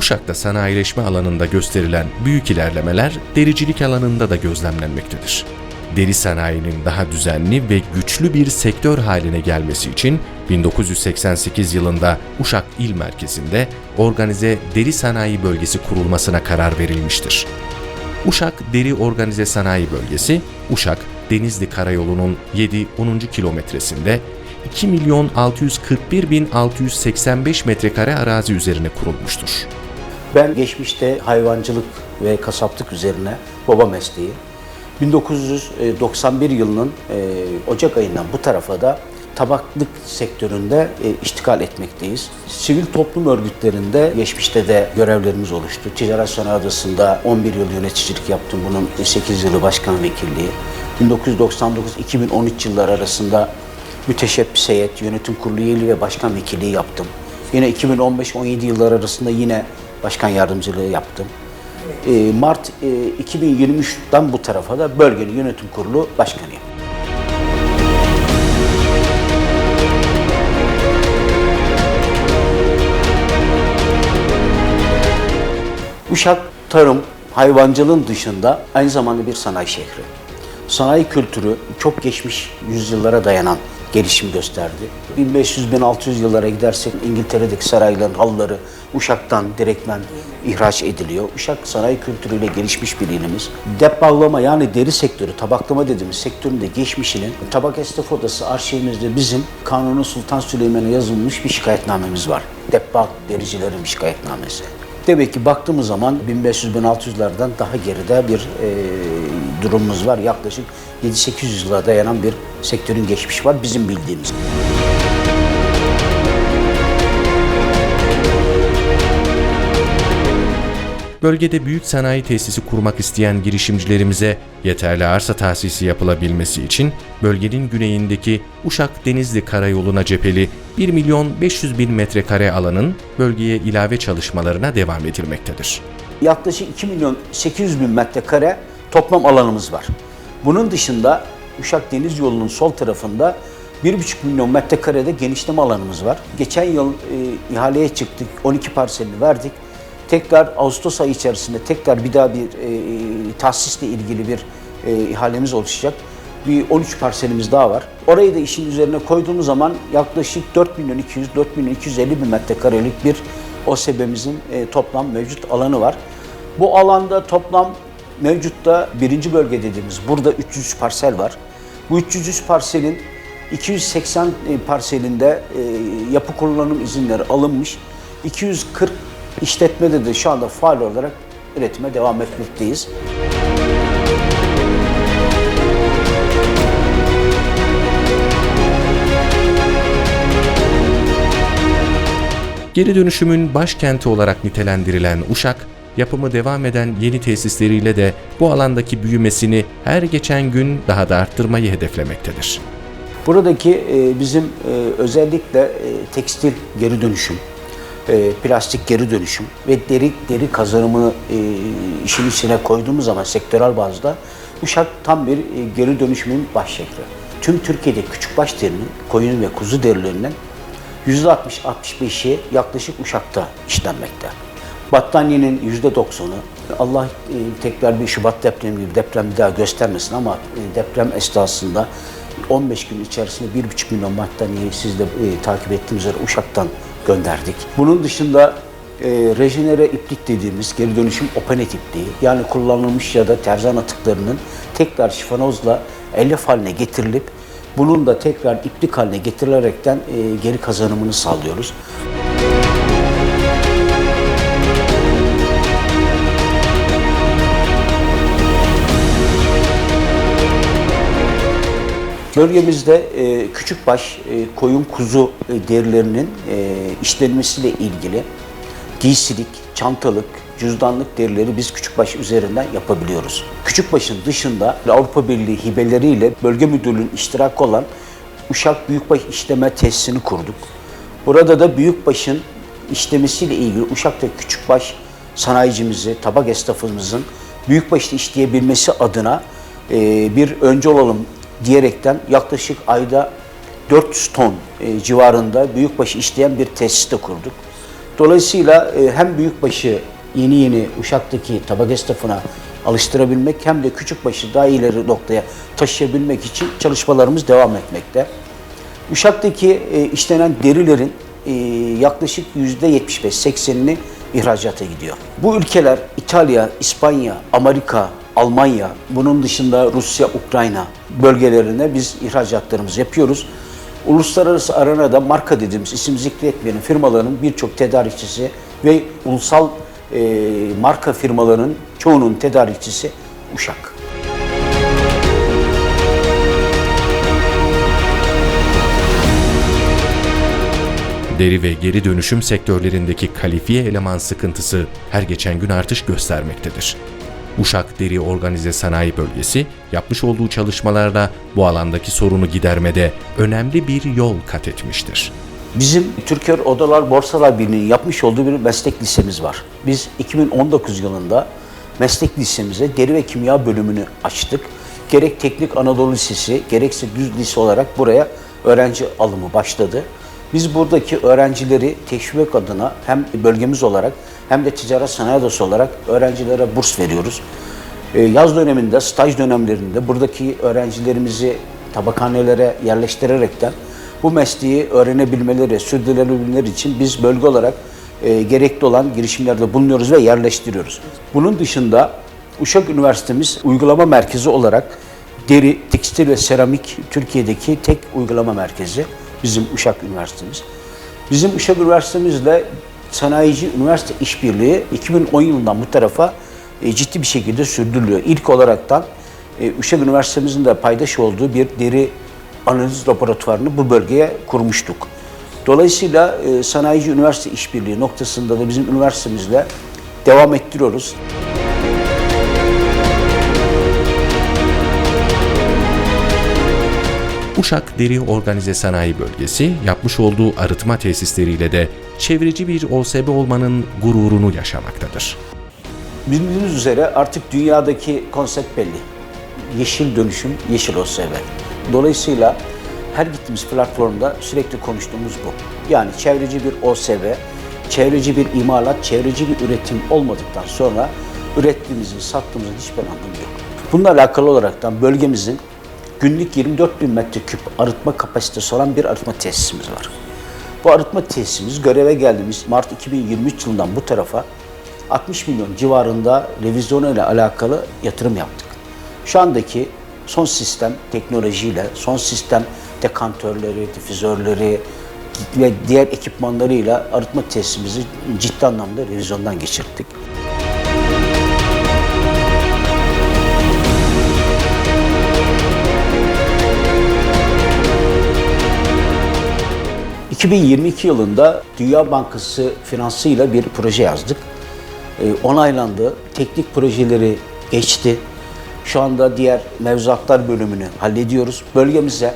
Uşak'ta sanayileşme alanında gösterilen büyük ilerlemeler dericilik alanında da gözlemlenmektedir. Deri sanayinin daha düzenli ve güçlü bir sektör haline gelmesi için 1988 yılında Uşak İl Merkezi'nde organize deri sanayi bölgesi kurulmasına karar verilmiştir. Uşak Deri Organize Sanayi Bölgesi, Uşak Denizli Karayolu'nun 7-10. kilometresinde 2 milyon 641 bin 685 metrekare arazi üzerine kurulmuştur. Ben geçmişte hayvancılık ve kasaplık üzerine baba mesleği. 1991 yılının e, Ocak ayından bu tarafa da tabaklık sektöründe e, iştikal etmekteyiz. Sivil toplum örgütlerinde geçmişte de görevlerimiz oluştu. Ticaret Sanayi Odası'nda 11 yıl yöneticilik yaptım. Bunun 8 yılı başkan vekilliği. 1999-2013 yılları arasında müteşebbis heyet, yönetim kurulu üyeliği ve başkan vekilliği yaptım. Yine 2015-17 yılları arasında yine başkan yardımcılığı yaptım. E, Mart e, 2023'ten bu tarafa da bölgenin yönetim kurulu başkanıyım. Uşak tarım, hayvancılığın dışında aynı zamanda bir sanayi şehri. Sanayi kültürü çok geçmiş yüzyıllara dayanan gelişim gösterdi. 1500-1600 yıllara gidersek İngiltere'deki sarayların halıları Uşak'tan direktmen ihraç ediliyor. Uşak sanayi kültürüyle gelişmiş bir ilimiz. Dep bağlama yani deri sektörü, tabaklama dediğimiz sektöründe geçmişinin Tabak Esnaf Odası arşivimizde bizim Kanuni Sultan Süleyman'a yazılmış bir şikayetnamemiz var. Debbağ dericilerin şikayetnamesi. Demek ki baktığımız zaman 1500-1600'lardan daha geride bir e, durumumuz var. Yaklaşık 7-800 yıla dayanan bir sektörün geçmişi var bizim bildiğimiz. Bölgede büyük sanayi tesisi kurmak isteyen girişimcilerimize yeterli arsa tahsisi yapılabilmesi için bölgenin güneyindeki Uşak Denizli Karayolu'na cepheli 1 milyon 500 bin metrekare alanın bölgeye ilave çalışmalarına devam edilmektedir. Yaklaşık 2 milyon 800 bin metrekare toplam alanımız var. Bunun dışında Uşak Deniz Yolu'nun sol tarafında 1,5 milyon metrekarede genişleme alanımız var. Geçen yıl e, ihaleye çıktık, 12 parselini verdik. Tekrar Ağustos ayı içerisinde tekrar bir daha bir e, tahsisle ilgili bir e, ihalemiz oluşacak. Bir 13 parselimiz daha var. Orayı da işin üzerine koyduğumuz zaman yaklaşık 4 milyon 200, 4 milyon 250 bin metrekarelik bir OSB'mizin e, toplam mevcut alanı var. Bu alanda toplam mevcutta birinci bölge dediğimiz burada 300 parsel var. Bu 300 parselin 280 e, parselinde e, yapı kullanım izinleri alınmış. 240 işletmede de şu anda faal olarak üretime devam etmekteyiz. Geri dönüşümün başkenti olarak nitelendirilen Uşak, yapımı devam eden yeni tesisleriyle de bu alandaki büyümesini her geçen gün daha da arttırmayı hedeflemektedir. Buradaki e, bizim e, özellikle e, tekstil geri dönüşüm, e, plastik geri dönüşüm ve deri deri kazanımını e, işin içine koyduğumuz zaman sektörel bazda Uşak tam bir e, geri dönüşümün baş şehri. Tüm Türkiye'de küçükbaş derinin, koyun ve kuzu derilerinin %60-65'i yaklaşık Uşak'ta işlenmekte. Battaniyenin %90'ı, Allah e, tekrar bir Şubat depremi gibi deprem bir daha göstermesin ama e, deprem esnasında 15 gün içerisinde 1,5 milyon battaniyeyi siz de e, takip ettiğiniz üzere Uşak'tan gönderdik. Bunun dışında e, rejenere iplik dediğimiz geri dönüşüm openet ipliği yani kullanılmış ya da terzan atıklarının tekrar şifanozla elyaf haline getirilip bunun da tekrar iplik haline getirilerekten e, geri kazanımını sağlıyoruz. Bölgemizde e, küçükbaş e, koyun kuzu e, derilerinin e, işlenmesiyle ilgili giysilik, çantalık, cüzdanlık derileri biz küçükbaş üzerinden yapabiliyoruz. Küçükbaşın dışında Avrupa Birliği hibeleriyle bölge müdürlüğünün iştirakı olan Uşak Büyükbaş İşleme Tesisini kurduk. Burada da büyükbaşın işlemesiyle ilgili Uşak'ta küçükbaş sanayicimizi, tabak esnafımızın büyükbaşta işleyebilmesi adına e, bir önce olalım diyerekten yaklaşık ayda 400 ton e, civarında büyükbaşı işleyen bir tesis de kurduk. Dolayısıyla e, hem büyükbaşı yeni yeni Uşak'taki tabak esnafına alıştırabilmek hem de küçükbaşı daha ileri noktaya taşıyabilmek için çalışmalarımız devam etmekte. Uşak'taki e, işlenen derilerin e, yaklaşık %75-80'ini ihracata gidiyor. Bu ülkeler İtalya, İspanya, Amerika, Almanya, bunun dışında Rusya, Ukrayna bölgelerine biz ihracatlarımızı yapıyoruz. Uluslararası arenada marka dediğimiz isim zikretmeyenin firmaların birçok tedarikçisi ve ulusal e, marka firmalarının çoğunun tedarikçisi Uşak. Deri ve geri dönüşüm sektörlerindeki kalifiye eleman sıkıntısı her geçen gün artış göstermektedir. Uşak Deri Organize Sanayi Bölgesi yapmış olduğu çalışmalarla bu alandaki sorunu gidermede önemli bir yol kat etmiştir. Bizim Türkiye Odalar Borsalar Birliği'nin yapmış olduğu bir meslek lisemiz var. Biz 2019 yılında meslek lisemize deri ve kimya bölümünü açtık. Gerek Teknik Anadolu Lisesi, gerekse düz lise olarak buraya öğrenci alımı başladı. Biz buradaki öğrencileri teşvik adına hem bölgemiz olarak hem de ticaret sanayi odası olarak öğrencilere burs veriyoruz. Ee, Yaz döneminde, staj dönemlerinde buradaki öğrencilerimizi tabakhanelere yerleştirerekten bu mesleği öğrenebilmeleri, sürdürülebilmeleri için biz bölge olarak e, gerekli olan girişimlerde bulunuyoruz ve yerleştiriyoruz. Bunun dışında Uşak Üniversitemiz uygulama merkezi olarak deri, tekstil ve seramik Türkiye'deki tek uygulama merkezi bizim Uşak Üniversitemiz. Bizim Uşak Üniversitemizle Sanayici Üniversite İşbirliği 2010 yılından bu tarafa e, ciddi bir şekilde sürdürülüyor. İlk olaraktan e, Uşak Üniversitemizin de paydaş olduğu bir deri analiz laboratuvarını bu bölgeye kurmuştuk. Dolayısıyla e, Sanayici Üniversite İşbirliği noktasında da bizim üniversitemizle devam ettiriyoruz. Uşak Deri Organize Sanayi Bölgesi yapmış olduğu arıtma tesisleriyle de çevreci bir OSB olmanın gururunu yaşamaktadır. Bildiğiniz üzere artık dünyadaki konsept belli. Yeşil dönüşüm, yeşil OSB. Dolayısıyla her gittiğimiz platformda sürekli konuştuğumuz bu. Yani çevreci bir OSB, çevreci bir imalat, çevreci bir üretim olmadıktan sonra ürettiğimizin, sattığımızın hiçbir anlamı yok. Bununla alakalı olaraktan bölgemizin günlük 24 bin metreküp arıtma kapasitesi olan bir arıtma tesisimiz var. Bu arıtma tesisimiz göreve geldiğimiz Mart 2023 yılından bu tarafa 60 milyon civarında revizyonu ile alakalı yatırım yaptık. Şu andaki son sistem teknolojiyle, son sistem dekantörleri, difüzörleri ve diğer ekipmanlarıyla arıtma tesisimizi ciddi anlamda revizyondan geçirdik. ...2022 yılında Dünya Bankası finansıyla bir proje yazdık. Ee, onaylandı. Teknik projeleri geçti. Şu anda diğer mevzuatlar bölümünü hallediyoruz. Bölgemize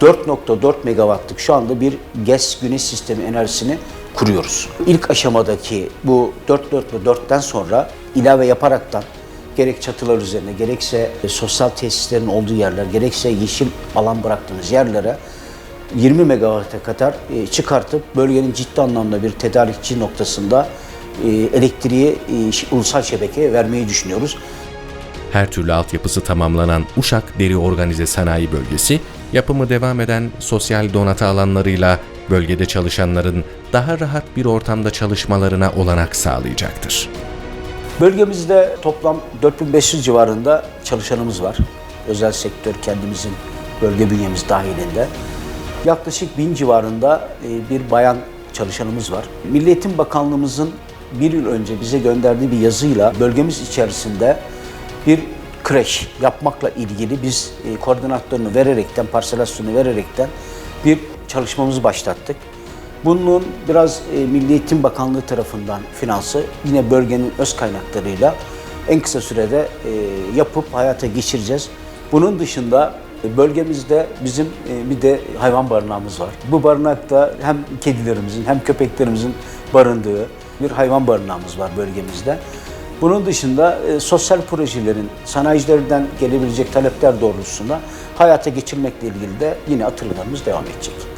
4.4 megawattlık şu anda bir GES güneş sistemi enerjisini kuruyoruz. İlk aşamadaki bu 4.4'ten sonra ilave yaparaktan gerek çatılar üzerine gerekse sosyal tesislerin olduğu yerler gerekse yeşil alan bıraktığımız yerlere 20 megawatt'a kadar e, çıkartıp bölgenin ciddi anlamda bir tedarikçi noktasında e, elektriği e, ulusal şebekeye vermeyi düşünüyoruz. Her türlü altyapısı tamamlanan Uşak Deri Organize Sanayi Bölgesi, yapımı devam eden sosyal donatı alanlarıyla bölgede çalışanların daha rahat bir ortamda çalışmalarına olanak sağlayacaktır. Bölgemizde toplam 4500 civarında çalışanımız var. Özel sektör kendimizin bölge bünyemiz dahilinde. Yaklaşık 1000 civarında e, bir bayan çalışanımız var. Milli Eğitim Bakanlığımızın bir yıl önce bize gönderdiği bir yazıyla bölgemiz içerisinde bir kreş yapmakla ilgili biz e, koordinatlarını vererekten, parselasyonu vererekten bir çalışmamızı başlattık. Bunun biraz e, Milli Eğitim Bakanlığı tarafından finansı yine bölgenin öz kaynaklarıyla en kısa sürede yapıp hayata geçireceğiz. Bunun dışında bölgemizde bizim e, bir de hayvan barınağımız var. Bu barınakta hem kedilerimizin hem köpeklerimizin barındığı bir hayvan barınağımız var bölgemizde. Bunun dışında e, sosyal projelerin sanayicilerden gelebilecek talepler doğrultusunda hayata geçirmekle ilgili de yine atılımlarımız devam edecek.